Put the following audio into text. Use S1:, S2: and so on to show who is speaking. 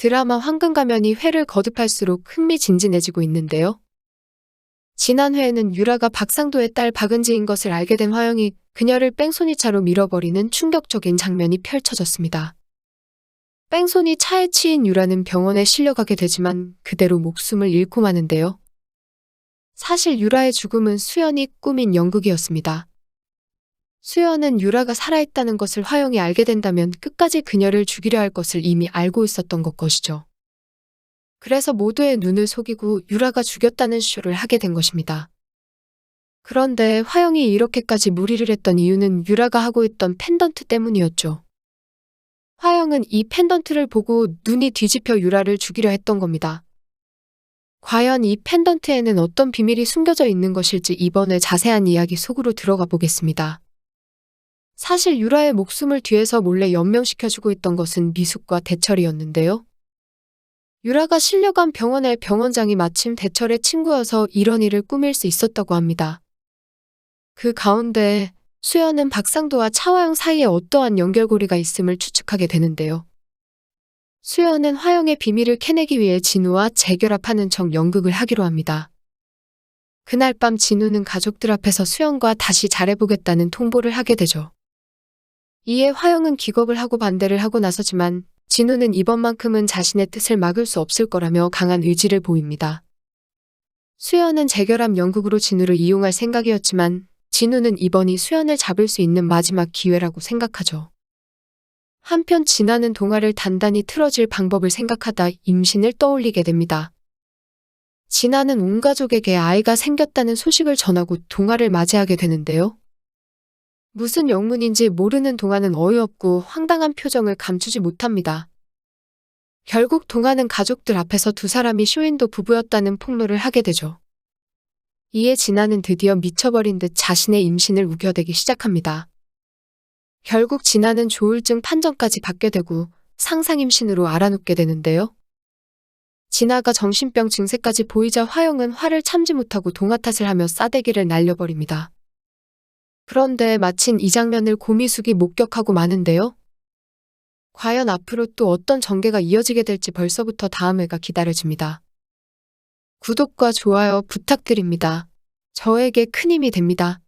S1: 드라마 황금가면이 회를 거듭할수록 흥미진진해지고 있는데요. 지난 회에는 유라가 박상도의 딸 박은지인 것을 알게 된 화영이 그녀를 뺑소니 차로 밀어버리는 충격적인 장면이 펼쳐졌습니다. 뺑소니 차에 치인 유라는 병원에 실려가게 되지만 그대로 목숨을 잃고 마는데요. 사실 유라의 죽음은 수연이 꾸민 연극이었습니다. 수연은 유라가 살아있다는 것을 화영이 알게 된다면 끝까지 그녀를 죽이려 할 것을 이미 알고 있었던 것 것이죠. 그래서 모두의 눈을 속이고 유라가 죽였다는 쇼를 하게 된 것입니다. 그런데 화영이 이렇게까지 무리를 했던 이유는 유라가 하고 있던 펜던트 때문이었죠. 화영은 이 펜던트를 보고 눈이 뒤집혀 유라를 죽이려 했던 겁니다. 과연 이 펜던트에는 어떤 비밀이 숨겨져 있는 것일지 이번에 자세한 이야기 속으로 들어가 보겠습니다. 사실 유라의 목숨을 뒤에서 몰래 연명시켜주고 있던 것은 미숙과 대철이었는데요. 유라가 실려간 병원의 병원장이 마침 대철의 친구여서 이런 일을 꾸밀 수 있었다고 합니다. 그 가운데 수연은 박상도와 차화영 사이에 어떠한 연결고리가 있음을 추측하게 되는데요. 수연은 화영의 비밀을 캐내기 위해 진우와 재결합하는 척 연극을 하기로 합니다. 그날 밤 진우는 가족들 앞에서 수연과 다시 잘해보겠다는 통보를 하게 되죠. 이에 화영은 기겁을 하고 반대를 하고 나서지만 진우는 이번만큼은 자신의 뜻을 막을 수 없을 거라며 강한 의지를 보입니다. 수연은 재결합 연극으로 진우를 이용할 생각이었지만 진우는 이번이 수연을 잡을 수 있는 마지막 기회라고 생각하죠. 한편 진아는 동화를 단단히 틀어질 방법을 생각하다 임신을 떠올리게 됩니다. 진아는 온 가족에게 아이가 생겼다는 소식을 전하고 동화를 맞이하게 되는데요. 무슨 영문인지 모르는 동화는 어이없고 황당한 표정을 감추지 못합니다. 결국 동화는 가족들 앞에서 두 사람이 쇼윈도 부부였다는 폭로를 하게 되죠. 이에 진아는 드디어 미쳐버린 듯 자신의 임신을 우겨대기 시작합니다. 결국 진아는 조울증 판정까지 받게 되고 상상임신으로 알아눕게 되는데요. 진아가 정신병 증세까지 보이자 화영은 화를 참지 못하고 동화 탓을 하며 싸대기를 날려버립니다. 그런데 마침 이 장면을 고미숙이 목격하고 마는데요. 과연 앞으로 또 어떤 전개가 이어지게 될지 벌써부터 다음 회가 기다려집니다. 구독과 좋아요 부탁드립니다. 저에게 큰 힘이 됩니다.